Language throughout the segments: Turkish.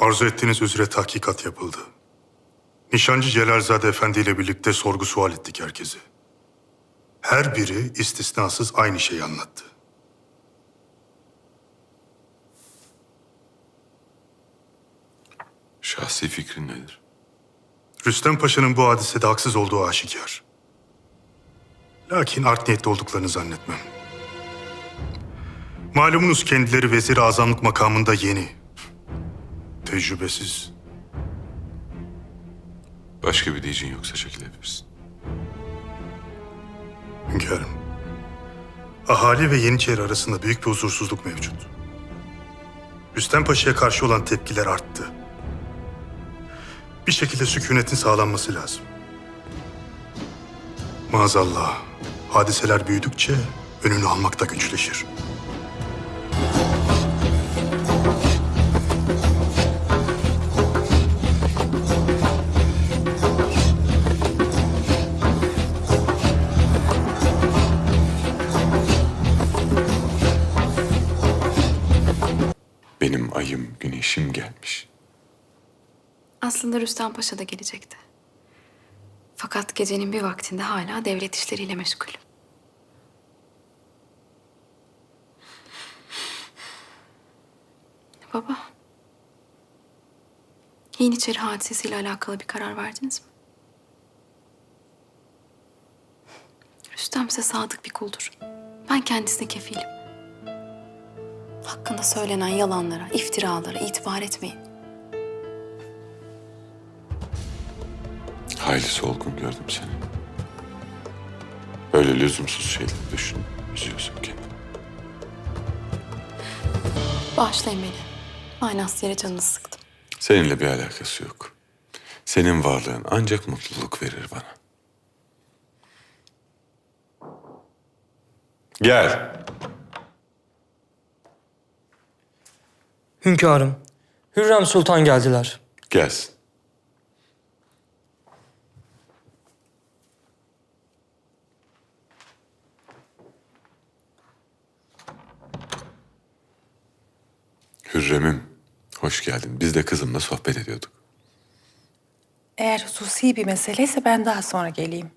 Arzu ettiğiniz üzere tahkikat yapıldı. Nişancı Celalzade Efendi ile birlikte sorgu sual ettik herkesi. Her biri istisnasız aynı şeyi anlattı. Şahsi fikrin nedir? Rüstem Paşa'nın bu hadisede haksız olduğu aşikar. Lakin art niyetli olduklarını zannetmem. Malumunuz kendileri vezir-i azamlık makamında yeni. Tecrübesiz. Başka bir diyeceğin yoksa çekilebilirsin. Hünkârım. Ahali ve Yeniçeri arasında büyük bir huzursuzluk mevcut. Rüstem Paşa'ya karşı olan tepkiler arttı. Bir şekilde sükunetin sağlanması lazım. Maazallah, hadiseler büyüdükçe önünü almak da güçleşir. Aslında Rüstem Paşa da gelecekti. Fakat gecenin bir vaktinde hala devlet işleriyle meşgul. Baba. Yeniçeri hadisesiyle alakalı bir karar verdiniz mi? Rüstem ise sadık bir kuldur. Ben kendisine kefilim. Hakkında söylenen yalanlara, iftiralara itibar etmeyin. Hayli solgun gördüm seni. Böyle lüzumsuz şeyleri düşün, üzüyorsun kendini. Bağışlayın beni. Manasız yere canınızı sıktım. Seninle bir alakası yok. Senin varlığın ancak mutluluk verir bana. Gel. Hünkârım, Hürrem Sultan geldiler. Gelsin. Hürrem'im, hoş geldin. Biz de kızımla sohbet ediyorduk. Eğer hususi bir meseleyse ben daha sonra geleyim.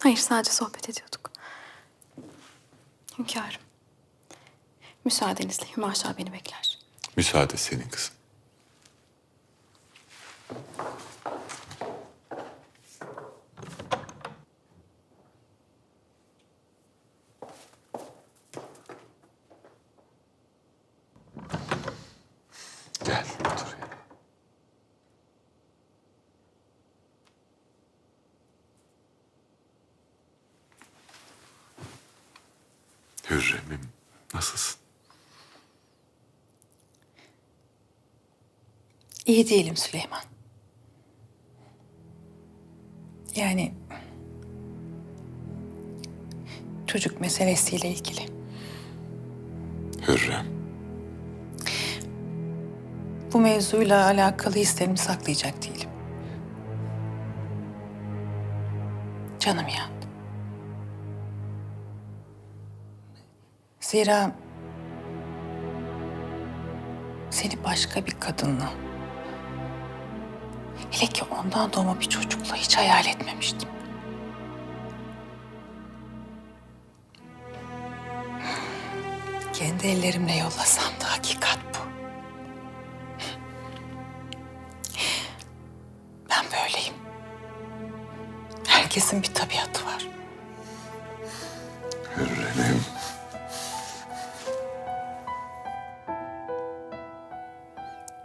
Hayır, sadece sohbet ediyorduk. Hünkârım. Müsaadenizle Hümaşa beni bekler. Müsaade senin kızım. Hürrem'im nasılsın? İyi değilim Süleyman. Yani çocuk meselesiyle ilgili. Hürrem. Bu mevzuyla alakalı hislerimi saklayacak değilim. Canım yandı. Zira seni başka bir kadınla, hele ki ondan doğma bir çocukla hiç hayal etmemiştim. Kendi ellerimle yollasam da hakikat bu. Ben böyleyim. Herkesin bir tabiatı var.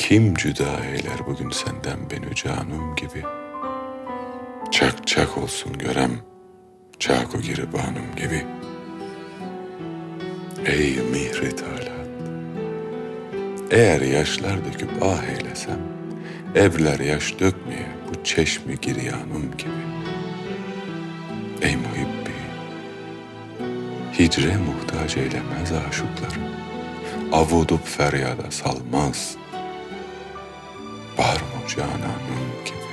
Kim cüda eyler bugün senden beni canım gibi? Çak çak olsun görem, çak o giribanım gibi. Ey mihri talat, eğer yaşlar döküp ah eylesem, evler yaş dökmeye bu çeşmi giryanım gibi. Ey muhibbi, hicre muhtaç eylemez aşıkları. Avudup feryada salmaz. Var mı cananım gibi.